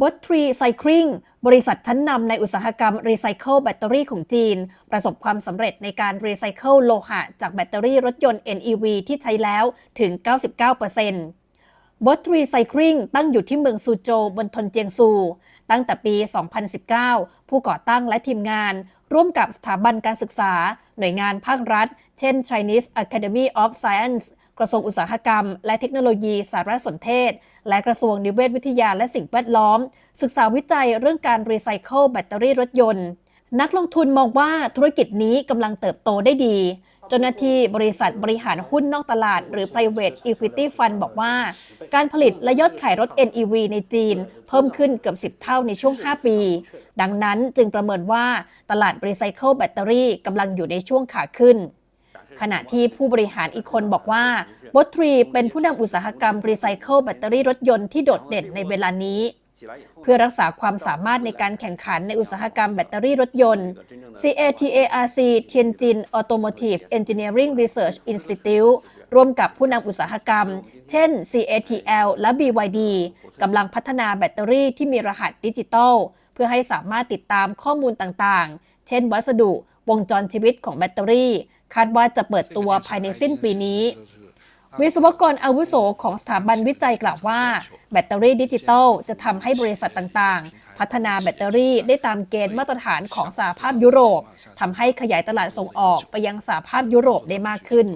บอทรีไซคลิงบริษัทชั้นนำในอุตสาหกรรมรีไซเคิลแบตเตอรี่ของจีน ประสบความสำเร็จในการรีไซเคิลโลหะ จากแบตเตอรี่รถยนต์ NEV ที่ใช้แล้วถึง 99% b o t t r e Cycling ตั้งอยู่ที่เมืองซูโจวบนทนเจียงซู ตั้งแต่ปี 2019 ผู้ก่อตั้งและทีมงาน ร่วมกับสถาบันการศึกษา หน่วยงานภาครัฐ เช่น Chinese Academy of Science กระทรวงอุตสาหกรรม และเทคโนโลยีสารสนเทศ และกระทรวงนิเวศวิทยาและสิ่งแวดล้อม ศึกษาวิจัยเรื่องการรีไซเคิลแบตเตอรี่รถยนต์ นักลงทุนมองว่าธุรกิจนี้กำลังเติบโตได้ดี เจ้าหน้าที่บริษัทบริหารหุ้นนอกตลาด หรือ private equity fund บอกว่า การผลิตและยอดขายรถ NEV ในจีน เพิ่มขึ้นเกือบ 10 เท่าในช่วง 5 ปี ดังนั้นจึงประเมินว่าตลาดรีไซเคิลแบตเตอรี่กำลังอยู่ในช่วงขาขึ้น ขณะที่ผู้บริหารอีกคนบอกว่าบอทรีเป็นผู้นำอุตสาหกรรมรีไซเคิลแบตเตอรี่รถยนต์ที่โดดเด่นในเวลานี้ เพื่อรักษาความสามารถในการแข่งขันในอุตสาหกรรมแบตเตอรี่รถยนต์ CATARC Tianjin Automotive Engineering Research Institute ร่วมกับผู้นำอุตสาหกรรม เช่น CATL และ BYD กำลังพัฒนาแบตเตอรี่ที่มีรหัสดิจิตอลเพื่อให้สามารถติดตามข้อมูลต่างๆ เช่น วัสดุ วงจรชีวิตของแบตเตอรี่ คาดว่าจะเปิดตัวภายในสิ้นปีนี้ วิศวกรอาวุโสของสถาบันวิจัยกล่าวว่า แบตเตอรี่ดิจิตอลจะทำให้บริษัทต่างๆ พัฒนาแบตเตอรี่ได้ตามเกณฑ์มาตรฐานของสหภาพยุโรปทำให้ขยายตลาดส่งออกไปยังสหภาพยุโรปได้มากขึ้น